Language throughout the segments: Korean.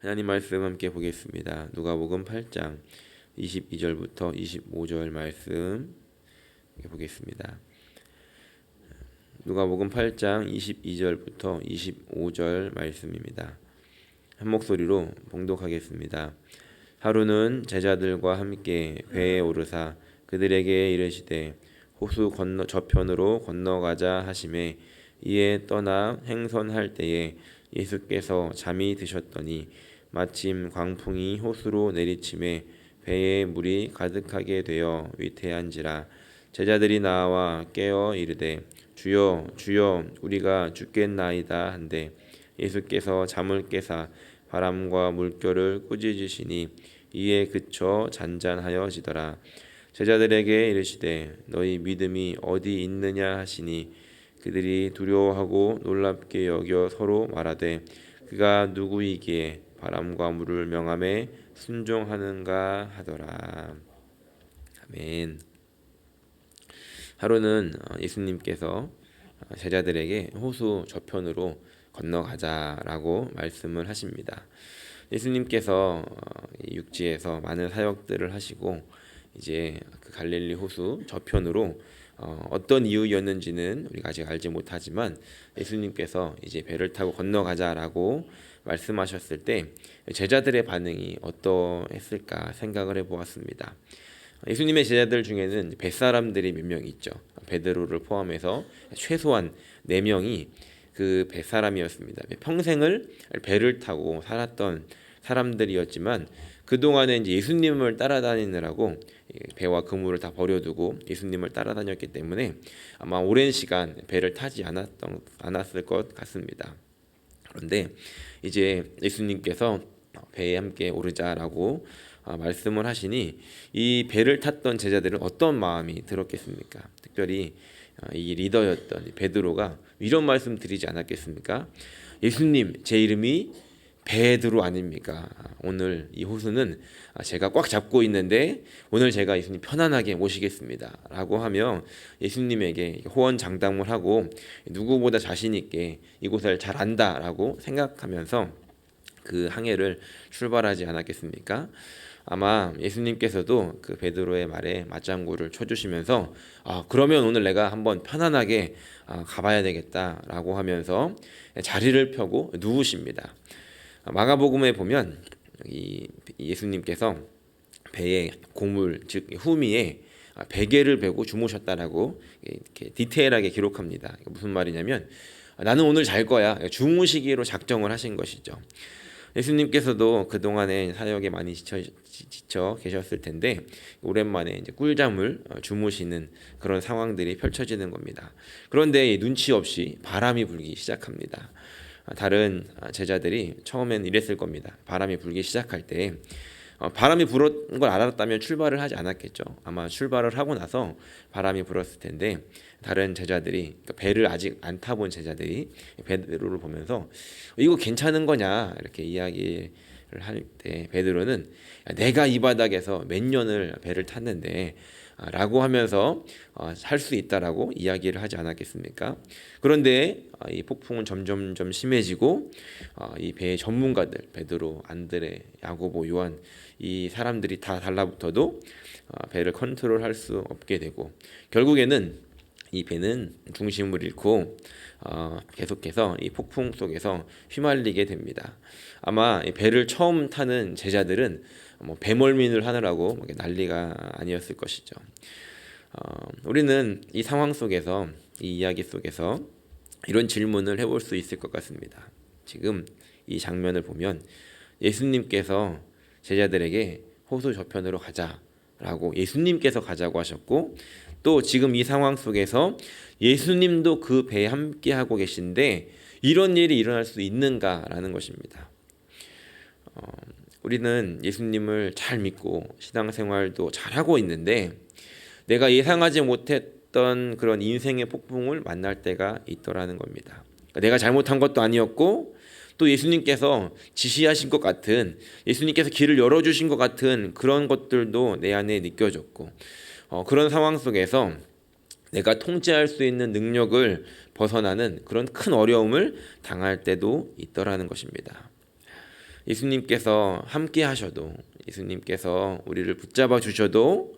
하나님 말씀 함께 보겠습니다. 누가복음 8장 22절부터 25절 말씀 보겠습니다. 누가복음 8장 22절부터 25절 말씀입니다. 한 목소리로 봉독하겠습니다. 하루는 제자들과 함께 배에 오르사 그들에게 이르시되 호수 건너 저편으로 건너가자 하심에 이에 떠나 행선할 때에 예수께서 잠이 드셨더니 마침 광풍이 호수로 내리침에 배에 물이 가득하게 되어 위태한지라 제자들이 나와 깨어 이르되 주여 주여 우리가 죽겠나이다 한데 예수께서 잠을 깨사 바람과 물결을 꾸짖으시니 이에 그쳐 잔잔하여지더라. 제자들에게 이르시되 너희 믿음이 어디 있느냐 하시니 그들이 두려워하고 놀랍게 여겨 서로 말하되 그가 누구이기에 바람과 물을 명함에 순종하는가 하더라. 아멘. 하루는 어, 예수님께서 어, 제자들에게 호수 저편으로 건너가자라고 말씀을 하십니다. 예수님께서 어, 육지에서 많은 사역들을 하시고 이제 그 갈릴리 호수 저편으로 어떤 이유였는지는 우리가 아직 알지 못하지만 예수님께서 이제 배를 타고 건너가자라고 말씀하셨을 때 제자들의 반응이 어떠했을까 생각을 해보았습니다. 예수님의 제자들 중에는 뱃사람들이 몇 명 있죠. 베드로를 포함해서 최소한 네 명이 그 뱃사람이었습니다. 평생을 배를 타고 살았던 사람들이었지만 그 동안에 이제 예수님을 따라다니느라고 배와 그물을 다 버려두고 예수님을 따라다녔기 때문에 아마 오랜 시간 배를 타지 않았던 않았을 것 같습니다. 그런데 이제 예수님께서 배에 함께 오르자라고 아, 말씀을 하시니 이 배를 탔던 제자들은 어떤 마음이 들었겠습니까? 특별히 아, 이 리더였던 베드로가 이런 말씀 드리지 않았겠습니까? 예수님, 제 이름이 베드로 아닙니까? 오늘 이 호수는 제가 꽉 잡고 있는데 오늘 제가 예수님 편안하게 모시겠습니다 라고 하며 예수님에게 호언 장담을 하고 누구보다 자신 있게 이곳을 잘 안다 라고 생각하면서 그 항해를 출발하지 않았겠습니까? 아마 예수님께서도 그 베드로의 말에 맞장구를 쳐주시면서 아 그러면 오늘 내가 한번 편안하게 아, 가봐야 되겠다라고 하면서 자리를 펴고 누우십니다. 마가복음에 보면 이 예수님께서 배에 고물 즉 후미에 베개를 베고 주무셨다라고 이렇게 디테일하게 기록합니다. 무슨 말이냐면 나는 오늘 잘 거야 주무시기로 작정을 하신 것이죠. 예수님께서도 그 동안에 사역에 많이 지쳐, 지쳐 계셨을 텐데 오랜만에 이제 꿀잠을 어, 주무시는 그런 상황들이 펼쳐지는 겁니다. 그런데 눈치 없이 바람이 불기 시작합니다. 아, 다른 아, 제자들이 처음엔 이랬을 겁니다. 바람이 불기 시작할 때 어, 바람이 불었는 걸 알았다면 출발을 하지 않았겠죠. 아마 출발을 하고 나서 바람이 불었을 텐데 다른 제자들이 그러니까 배를 아직 안 타본 제자들이 베드로를 보면서 이거 괜찮은 거냐 이렇게 이야기를 할 때 베드로는 내가 이 바닥에서 몇 년을 배를 탔는데 아, 라고 하면서 어, 할수 있다라고 이야기를 하지 않았겠습니까? 그런데 아, 이 폭풍은 점점점 심해지고 아, 이 배의 전문가들 베드로, 안드레, 야고보, 요한 이 사람들이 다 달라붙어도 배를 컨트롤할 수 없게 되고 결국에는 이 배는 중심을 잃고 어, 계속해서 이 폭풍 속에서 휘말리게 됩니다. 아마 배를 처음 타는 제자들은 뭐 배멀민을 하느라고 뭐 난리가 아니었을 것이죠. 어, 우리는 이 상황 속에서 이 이야기 속에서 이런 질문을 해볼 수 있을 것 같습니다. 지금 이 장면을 보면 예수님께서 제자들에게 호수 저편으로 가자라고 예수님께서 가자고 하셨고 또 지금 이 상황 속에서 예수님도 그 배에 함께 하고 계신데 이런 일이 일어날 수 있는가라는 것입니다. 어, 우리는 예수님을 잘 믿고 신앙생활도 잘 하고 있는데 내가 예상하지 못했던 그런 인생의 폭풍을 만날 때가 있더라는 겁니다. 그러니까 내가 잘못한 것도 아니었고 또 예수님께서 지시하신 것 같은 예수님께서 길을 열어주신 것 같은 그런 것들도 내 안에 느껴졌고 어, 그런 상황 속에서 내가 통제할 수 있는 능력을 벗어나는 그런 큰 어려움을 당할 때도 있더라는 것입니다. 예수님께서 함께 하셔도 예수님께서 우리를 붙잡아 주셔도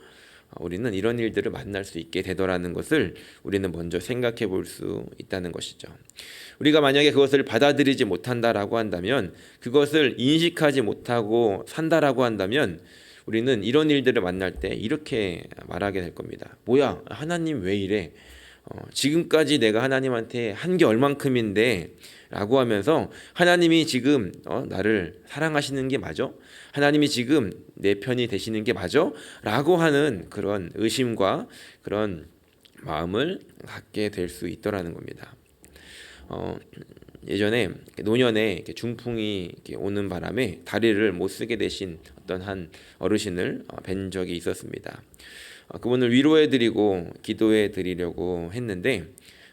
우리는 이런 일들을 만날 수 있게 되더라는 것을 우리는 먼저 생각해 볼 수 있다는 것이죠. 우리가 만약에 그것을 받아들이지 못한다라고 한다면 그것을 인식하지 못하고 산다라고 한다면 우리는 이런 일들을 만날 때 이렇게 말하게 될 겁니다. 뭐야 하나님 왜 이래? 어, 지금까지 내가 하나님한테 한 게 얼만큼인데 라고 하면서 하나님이 지금 어, 나를 사랑하시는 게 맞아? 하나님이 지금 내 편이 되시는 게 맞아? 라고 하는 그런 의심과 그런 마음을 갖게 될 수 있더라는 겁니다. 어, 예전에 노년에 중풍이 오는 바람에 다리를 못 쓰게 되신 어떤 한 어르신을 어, 뵌 적이 있었습니다. 어, 그분을 위로해드리고 기도해드리려고 했는데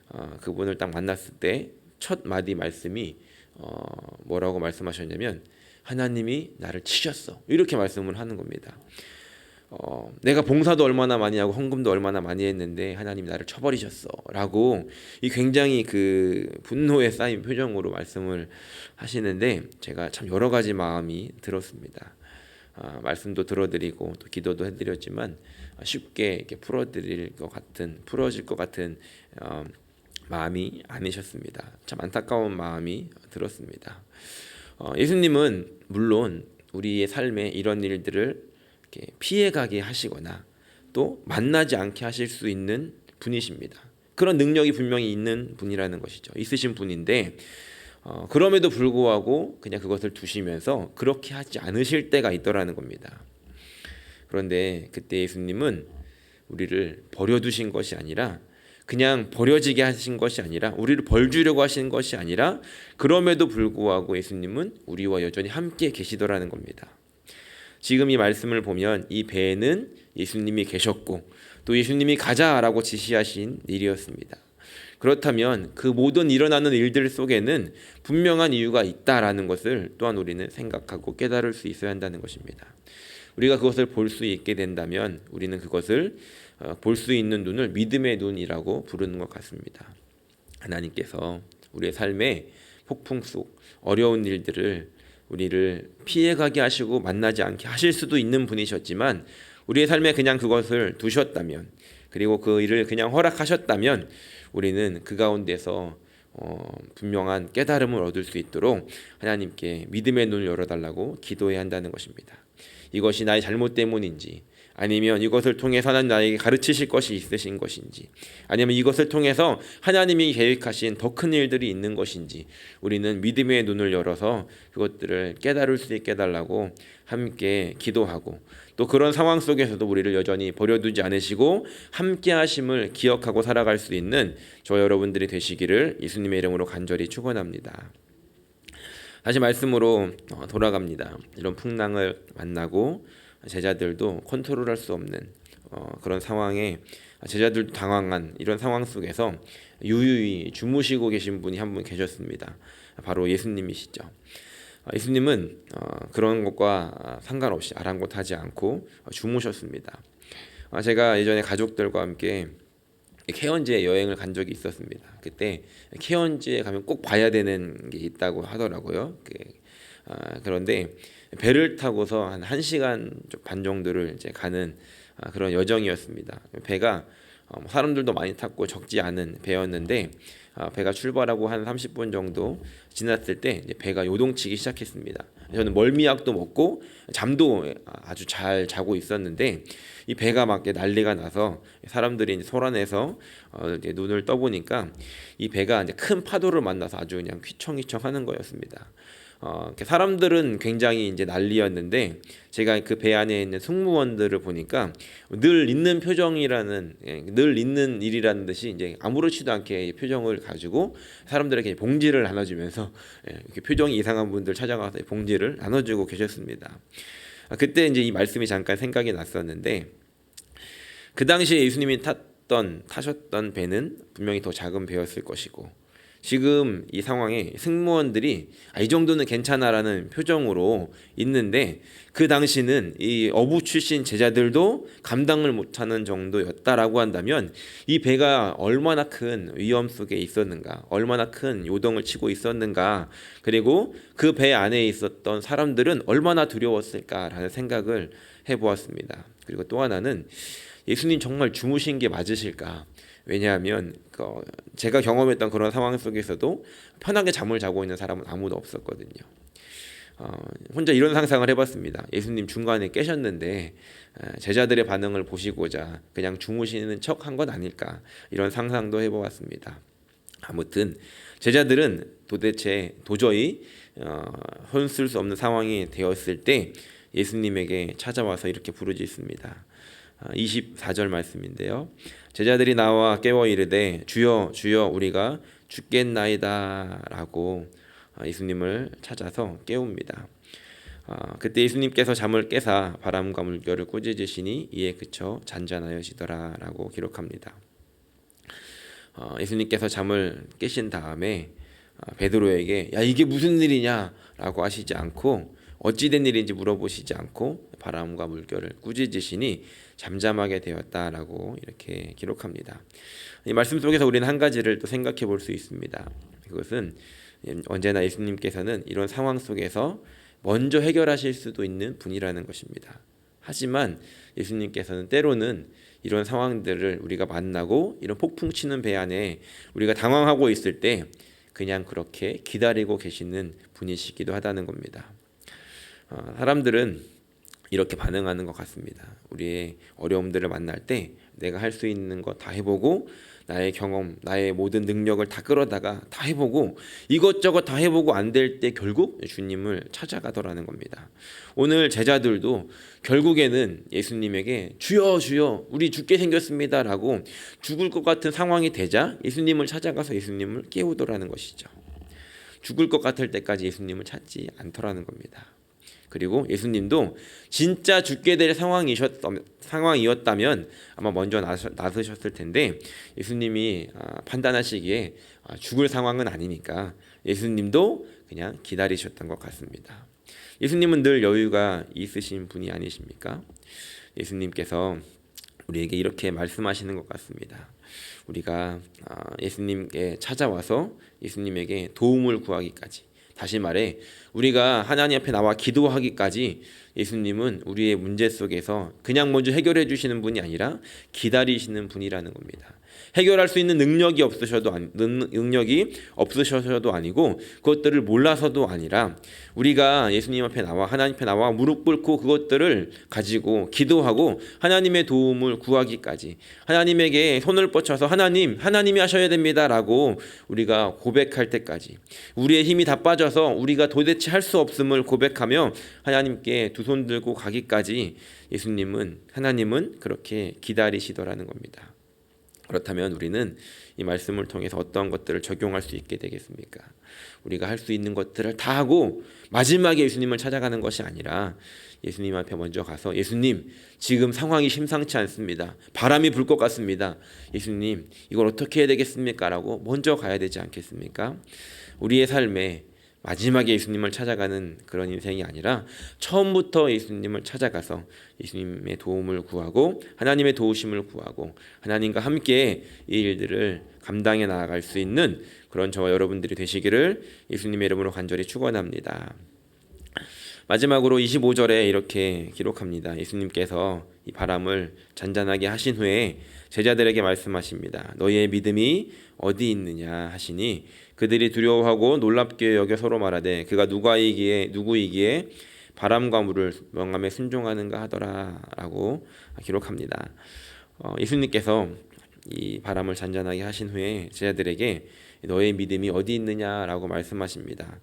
어, 그분을 딱 만났을 때 첫 마디 말씀이 어, 뭐라고 말씀하셨냐면 하나님이 나를 치셨어 이렇게 말씀을 하는 겁니다. 어, 내가 봉사도 얼마나 많이 하고 헌금도 얼마나 많이 했는데 하나님이 나를 쳐버리셨어라고 이 굉장히 그 분노에 쌓인 표정으로 말씀을 하시는데 제가 참 여러 가지 마음이 들었습니다. 아, 말씀도 들어드리고 또 기도도 해드렸지만 쉽게 이렇게 풀어드릴 것 같은 풀어질 것 같은 어, 마음이 아니셨습니다. 참 안타까운 마음이 들었습니다. 어, 예수님은 물론 우리의 삶에 이런 일들을 피해가게 하시거나 또 만나지 않게 하실 수 있는 분이십니다. 그런 능력이 분명히 있는 분이라는 것이죠. 있으신 분인데 어, 그럼에도 불구하고 그냥 그것을 두시면서 그렇게 하지 않으실 때가 있더라는 겁니다. 그런데 그때 예수님은 우리를 버려두신 것이 아니라 그냥 버려지게 하신 것이 아니라 우리를 벌 주려고 하신 것이 아니라 그럼에도 불구하고 예수님은 우리와 여전히 함께 계시더라는 겁니다. 지금 이 말씀을 보면 이 배에는 예수님이 계셨고 또 예수님이 가자라고 지시하신 일이었습니다. 그렇다면 그 모든 일어나는 일들 속에는 분명한 이유가 있다라는 것을 또한 우리는 생각하고 깨달을 수 있어야 한다는 것입니다. 우리가 그것을 볼 수 있게 된다면 우리는 그것을 어, 볼수 있는 눈을 믿음의 눈이라고 부르는 것 같습니다. 하나님께서 우리의 삶에 폭풍 속 어려운 일들을 우리를 피해가게 하시고 만나지 않게 하실 수도 있는 분이셨지만 우리의 삶에 그냥 그것을 두셨다면 그리고 그 일을 그냥 허락하셨다면 우리는 그 가운데서 어, 분명한 깨달음을 얻을 수 있도록 하나님께 믿음의 눈을 열어달라고 기도해야 한다는 것입니다. 이것이 나의 잘못 때문인지 아니면 이것을 통해서 하나님 나에게 가르치실 것이 있으신 것인지 아니면 이것을 통해서 하나님이 계획하신 더 큰 일들이 있는 것인지 우리는 믿음의 눈을 열어서 그것들을 깨달을 수 있게 해달라고 함께 기도하고 또 그런 상황 속에서도 우리를 여전히 버려두지 않으시고 함께 하심을 기억하고 살아갈 수 있는 저 여러분들이 되시기를 예수님의 이름으로 간절히 축원합니다. 다시 말씀으로 어, 돌아갑니다. 이런 풍랑을 만나고 제자들도 컨트롤할 수 없는 어, 그런 상황에 제자들도 당황한 이런 상황 속에서 유유히 주무시고 계신 분이 한 분 계셨습니다. 바로 예수님이시죠. 어, 예수님은 어, 그런 것과 상관없이 아랑곳하지 않고 주무셨습니다. 어, 제가 예전에 가족들과 함께 케언즈에 여행을 간 적이 있었습니다. 그때 케언즈에 가면 꼭 봐야 되는 게 있다고 하더라고요. 그, 아, 그런데 배를 타고서 한 1시간 반 정도를 이제 가는 아, 그런 여정이었습니다. 배가 어, 뭐 사람들도 많이 탔고 적지 않은 배였는데 아, 배가 출발하고 한 30분 정도 지났을 때 배가 요동치기 시작했습니다. 저는 멀미약도 먹고 잠도 아주 잘 자고 있었는데 이 배가 막 난리가 나서 사람들이 소란해서 어, 눈을 떠보니까 이 배가 큰 파도를 만나서 아주 그냥 휘청휘청하는 거였습니다. 어, 사람들은 굉장히 이제 난리였는데 제가 그 배 안에 있는 승무원들을 보니까 늘 있는 표정이라는 예, 늘 있는 일이라는 듯이 이제 아무렇지도 않게 표정을 가지고 사람들에게 봉지를 나눠주면서 예, 이렇게 표정이 이상한 분들 찾아가서 봉지를 나눠주고 계셨습니다. 아, 그때 이제 이 말씀이 잠깐 생각이 났었는데 그 당시에 예수님이 탔던 타셨던 배는 분명히 더 작은 배였을 것이고 지금 이 상황에 승무원들이 아, 이 정도는 괜찮아라는 표정으로 있는데 그 당시는 이 어부 출신 제자들도 감당을 못하는 정도였다라고 한다면 이 배가 얼마나 큰 위험 속에 있었는가, 얼마나 큰 요동을 치고 있었는가, 그리고 그 배 안에 있었던 사람들은 얼마나 두려웠을까라는 생각을 해보았습니다. 그리고 또 하나는 예수님 정말 주무신 게 맞으실까? 왜냐하면 그 제가 경험했던 그런 상황 속에서도 편하게 잠을 자고 있는 사람은 아무도 없었거든요. 어, 혼자 이런 상상을 해봤습니다. 예수님 중간에 깨셨는데 에, 제자들의 반응을 보시고자 그냥 주무시는 척 한 건 아닐까 이런 상상도 해보았습니다. 아무튼 제자들은 도대체 도저히 어, 혼쓸 수 없는 상황이 되었을 때 예수님에게 찾아와서 이렇게 부르짖습니다. 24절 말씀인데요. 제자들이 나와 깨워 이르되 주여 주여 우리가 죽겠나이다라고 예수님을 찾아서 깨웁니다. 그때 예수님께서 잠을 깨사 바람과 물결을 꾸짖으시니 이에 그쳐 잔잔하여지더라라고 기록합니다. 어, 예수님께서 잠을 깨신 다음에 베드로에게 야 이게 무슨 일이냐라고 하시지 않고 어찌된 일인지 물어보시지 않고 바람과 물결을 꾸짖으시니 잠잠하게 되었다라고 이렇게 기록합니다. 이 말씀 속에서 우리는 한 가지를 또 생각해 볼 수 있습니다. 그것은 언제나 예수님께서는 이런 상황 속에서 먼저 해결하실 수도 있는 분이라는 것입니다. 하지만 예수님께서는 때로는 이런 상황들을 우리가 만나고 이런 폭풍 치는 배 안에 우리가 당황하고 있을 때 그냥 그렇게 기다리고 계시는 분이시기도 하다는 겁니다. 어, 사람들은 이렇게 반응하는 것 같습니다. 우리의 어려움들을 만날 때 내가 할 수 있는 거 다 해보고 나의 경험, 나의 모든 능력을 다 끌어다가 다 해보고 이것저것 다 해보고 안 될 때 결국 주님을 찾아가더라는 겁니다. 오늘 제자들도 결국에는 예수님에게 주여 주여 우리 죽게 생겼습니다라고 죽을 것 같은 상황이 되자 예수님을 찾아가서 예수님을 깨우더라는 것이죠. 죽을 것 같을 때까지 예수님을 찾지 않더라는 겁니다. 그리고 예수님도 진짜 죽게 될 상황이셨, 상황이었다면 아마 먼저 나서셨을 텐데 예수님이 아, 판단하시기에 아, 죽을 상황은 아니니까 예수님도 그냥 기다리셨던 것 같습니다. 예수님은 늘 여유가 있으신 분이 아니십니까? 예수님께서 우리에게 이렇게 말씀하시는 것 같습니다. 우리가 아, 예수님께 찾아와서 예수님에게 도움을 구하기까지 다시 말해 우리가 하나님 앞에 나와 기도하기까지 예수님은 우리의 문제 속에서 그냥 먼저 해결해 주시는 분이 아니라 기다리시는 분이라는 겁니다. 해결할 수 있는 능력이 없으셔도 능력이 없으셔도 아니고 그것들을 몰라서도 아니라 우리가 예수님 앞에 나와 하나님 앞에 나와 무릎 꿇고 그것들을 가지고 기도하고 하나님의 도움을 구하기까지 하나님에게 손을 뻗쳐서 하나님 하나님이 하셔야 됩니다라고 우리가 고백할 때까지 우리의 힘이 다 빠져서 우리가 도대체 할 수 없음을 고백하며 하나님께 두 손 들고 가기까지 예수님은 하나님은 그렇게 기다리시더라는 겁니다. 그렇다면 우리는 이 말씀을 통해서 어떤 것들을 적용할 수 있게 되겠습니까? 우리가 할 수 있는 것들을 다 하고 마지막에 예수님을 찾아가는 것이 아니라 예수님 앞에 먼저 가서 예수님 지금 상황이 심상치 않습니다. 바람이 불 것 같습니다. 예수님 이걸 어떻게 해야 되겠습니까?라고 먼저 가야 되지 않겠습니까? 우리의 삶에 마지막에 예수님을 찾아가는 그런 인생이 아니라 처음부터 예수님을 찾아가서 예수님의 도움을 구하고 하나님의 도우심을 구하고 하나님과 함께 이 일들을 감당해 나아갈 수 있는 그런 저와 여러분들이 되시기를 예수님의 이름으로 간절히 축원합니다. 마지막으로 25절에 이렇게 기록합니다. 예수님께서 이 바람을 잔잔하게 하신 후에 제자들에게 말씀하십니다. 너희의 믿음이 어디 있느냐 하시니 그들이 두려워하고 놀랍게 여겨 서로 말하되 그가 누가이기에 누구이기에 바람과 물을 명함에 순종하는가 하더라라고 기록합니다. 어, 예수님께서 이 바람을 잔잔하게 하신 후에 제자들에게 너의 믿음이 어디 있느냐라고 말씀하십니다.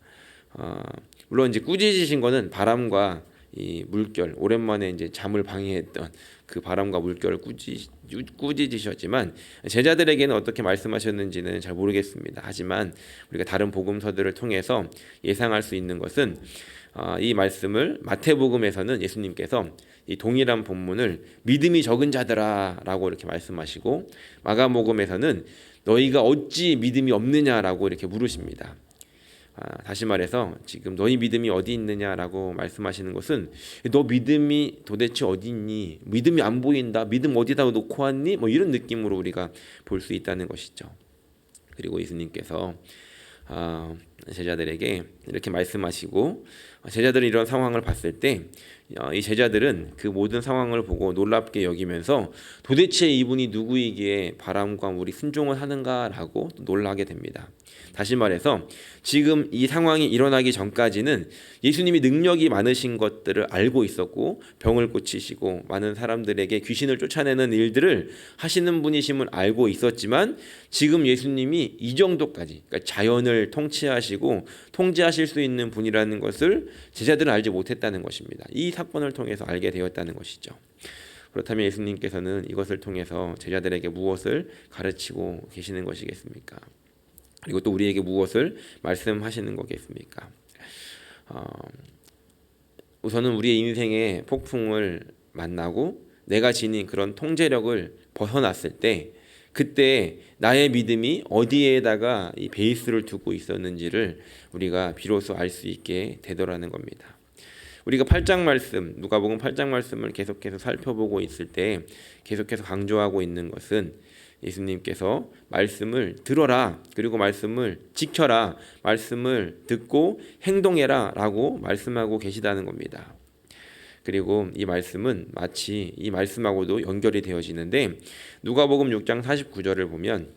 어, 물론 이제 꾸짖으신 거는 바람과 이 물결 오랜만에 이제 잠을 방해했던 그 바람과 물결을 꾸짖 꾸짖으셨지만 제자들에게는 어떻게 말씀하셨는지는 잘 모르겠습니다. 하지만 우리가 다른 복음서들을 통해서 예상할 수 있는 것은 어, 이 말씀을 마태복음에서는 예수님께서 이 동일한 본문을 믿음이 적은 자들아라고 이렇게 말씀하시고 마가복음에서는 너희가 어찌 믿음이 없느냐라고 이렇게 물으십니다. 아, 다시 말해서 지금 너희 믿음이 어디 있느냐라고 말씀하시는 것은 너 믿음이 도대체 어디 있니? 믿음이 안 보인다. 믿음 어디다 놓고 왔니? 뭐 이런 느낌으로 우리가 볼 수 있다는 것이죠. 그리고 예수님께서 아, 제자들에게 이렇게 말씀하시고 제자들은 이런 상황을 봤을 때 이 제자들은 그 모든 상황을 보고 놀랍게 여기면서 도대체 이분이 누구이기에 바람과 물이 순종을 하는가라고 놀라게 됩니다. 다시 말해서 지금 이 상황이 일어나기 전까지는 예수님이 능력이 많으신 것들을 알고 있었고 병을 고치시고 많은 사람들에게 귀신을 쫓아내는 일들을 하시는 분이심을 알고 있었지만 지금 예수님이 이 정도까지 그러니까 자연을 통치하시고 통제하실 수 있는 분이라는 것을 제자들은 알지 못했다는 것입니다. 이 사건을 통해서 알게 되었다는 것이죠. 그렇다면 예수님께서는 이것을 통해서 제자들에게 무엇을 가르치고 계시는 것이겠습니까? 그리고 또 우리에게 무엇을 말씀하시는 거겠습니까? 어, 우선은 우리의 인생의 폭풍을 만나고 내가 지닌 그런 통제력을 벗어났을 때 그때 나의 믿음이 어디에다가 이 베이스를 두고 있었는지를 우리가 비로소 알 수 있게 되더라는 겁니다. 우리가 8장 말씀, 누가복음 8장 말씀을 계속해서 살펴보고 있을 때 계속해서 강조하고 있는 것은 예수님께서 말씀을 들어라 그리고 말씀을 지켜라 말씀을 듣고 행동해라라고 말씀하고 계시다는 겁니다. 그리고 이 말씀은 마치 이 말씀하고도 연결이 되어지는데 누가복음 6장 49절을 보면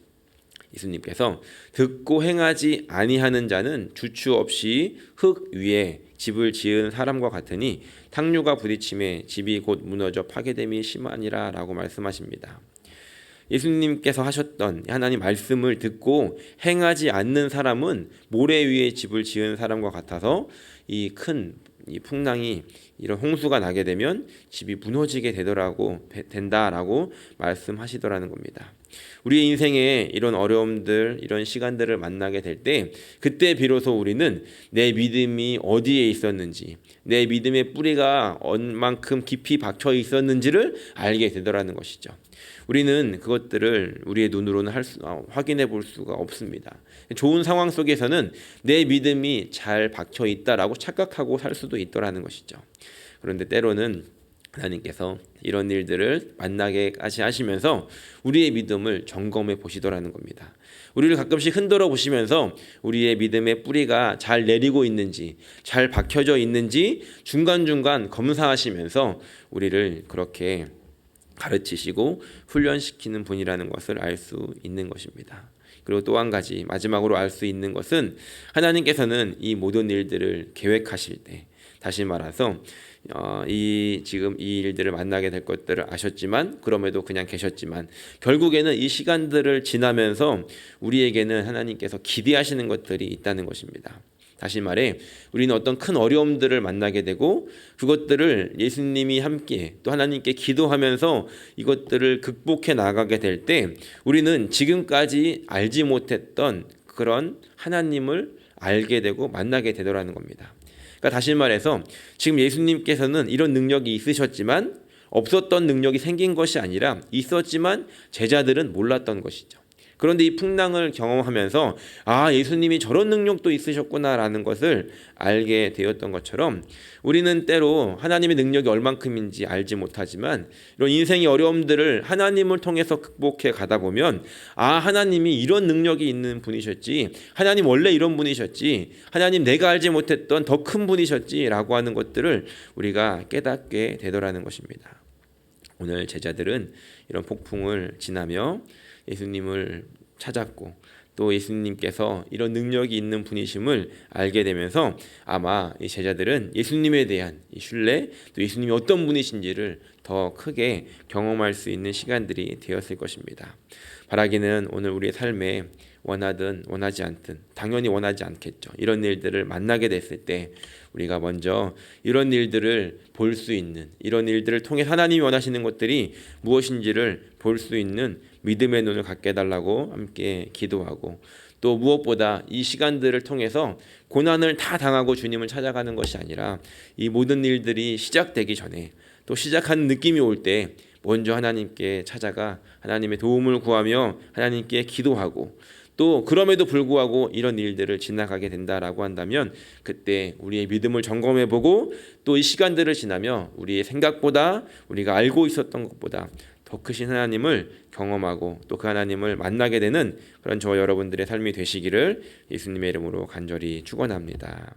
예수님께서 듣고 행하지 아니하는 자는 주추 없이 흙 위에 집을 지은 사람과 같으니 탕류가 부딪힘에 집이 곧 무너져 파괴됨이 심하니라라고 말씀하십니다. 예수님께서 하셨던 하나님 말씀을 듣고 행하지 않는 사람은 모래 위에 집을 지은 사람과 같아서 이 큰 이 풍랑이 이런 홍수가 나게 되면 집이 무너지게 되더라고 된다라고 말씀하시더라는 겁니다. 우리의 인생에 이런 어려움들, 이런 시간들을 만나게 될 때 그때 비로소 우리는 내 믿음이 어디에 있었는지, 내 믿음의 뿌리가 얼만큼 깊이 박혀 있었는지를 알게 되더라는 것이죠. 우리는 그것들을 우리의 눈으로는 할 수, 어, 확인해 볼 수가 없습니다. 좋은 상황 속에서는 내 믿음이 잘 박혀 있다라고 착각하고 살 수도 있더라는 것이죠. 그런데 때로는 하나님께서 이런 일들을 만나게까지 하시면서 우리의 믿음을 점검해 보시더라는 겁니다. 우리를 가끔씩 흔들어 보시면서 우리의 믿음의 뿌리가 잘 내리고 있는지, 잘 박혀져 있는지 중간중간 검사하시면서 우리를 그렇게 가르치시고 훈련시키는 분이라는 것을 알 수 있는 것입니다. 그리고 또 한 가지 마지막으로 알 수 있는 것은 하나님께서는 이 모든 일들을 계획하실 때 다시 말해서 어, 이 지금 이 일들을 만나게 될 것들을 아셨지만 그럼에도 그냥 계셨지만 결국에는 이 시간들을 지나면서 우리에게는 하나님께서 기대하시는 것들이 있다는 것입니다. 다시 말해 우리는 어떤 큰 어려움들을 만나게 되고 그것들을 예수님이 함께 또 하나님께 기도하면서 이것들을 극복해 나가게 될 때 우리는 지금까지 알지 못했던 그런 하나님을 알게 되고 만나게 되더라는 겁니다. 그러니까 다시 말해서 지금 예수님께서는 이런 능력이 있으셨지만 없었던 능력이 생긴 것이 아니라 있었지만 제자들은 몰랐던 것이죠. 그런데 이 풍랑을 경험하면서 아, 예수님이 저런 능력도 있으셨구나라는 것을 알게 되었던 것처럼 우리는 때로 하나님의 능력이 얼만큼인지 알지 못하지만 이런 인생의 어려움들을 하나님을 통해서 극복해 가다 보면 아, 하나님이 이런 능력이 있는 분이셨지. 하나님 원래 이런 분이셨지. 하나님 내가 알지 못했던 더 큰 분이셨지라고 하는 것들을 우리가 깨닫게 되더라는 것입니다. 오늘 제자들은 이런 폭풍을 지나며 예수님을 찾았고 또 예수님께서 이런 능력이 있는 분이심을 알게 되면서 아마 이 제자들은 예수님에 대한 이 신뢰 또 예수님이 어떤 분이신지를 더 크게 경험할 수 있는 시간들이 되었을 것입니다. 바라기는 오늘 우리의 삶에 원하든 원하지 않든 당연히 원하지 않겠죠. 이런 일들을 만나게 됐을 때 우리가 먼저 이런 일들을 볼 수 있는 이런 일들을 통해 하나님이 원하시는 것들이 무엇인지를 볼 수 있는 믿음의 눈을 갖게 해달라고 함께 기도하고 또 무엇보다 이 시간들을 통해서 고난을 다 당하고 주님을 찾아가는 것이 아니라 이 모든 일들이 시작되기 전에 또 시작하는 느낌이 올 때 먼저 하나님께 찾아가 하나님의 도움을 구하며 하나님께 기도하고 또 그럼에도 불구하고 이런 일들을 지나가게 된다라고 한다면 그때 우리의 믿음을 점검해 보고 또 이 시간들을 지나며 우리의 생각보다 우리가 알고 있었던 것보다 더 크신 하나님을 경험하고 또 그 하나님을 만나게 되는 그런 저 여러분들의 삶이 되시기를 예수님의 이름으로 간절히 축원합니다.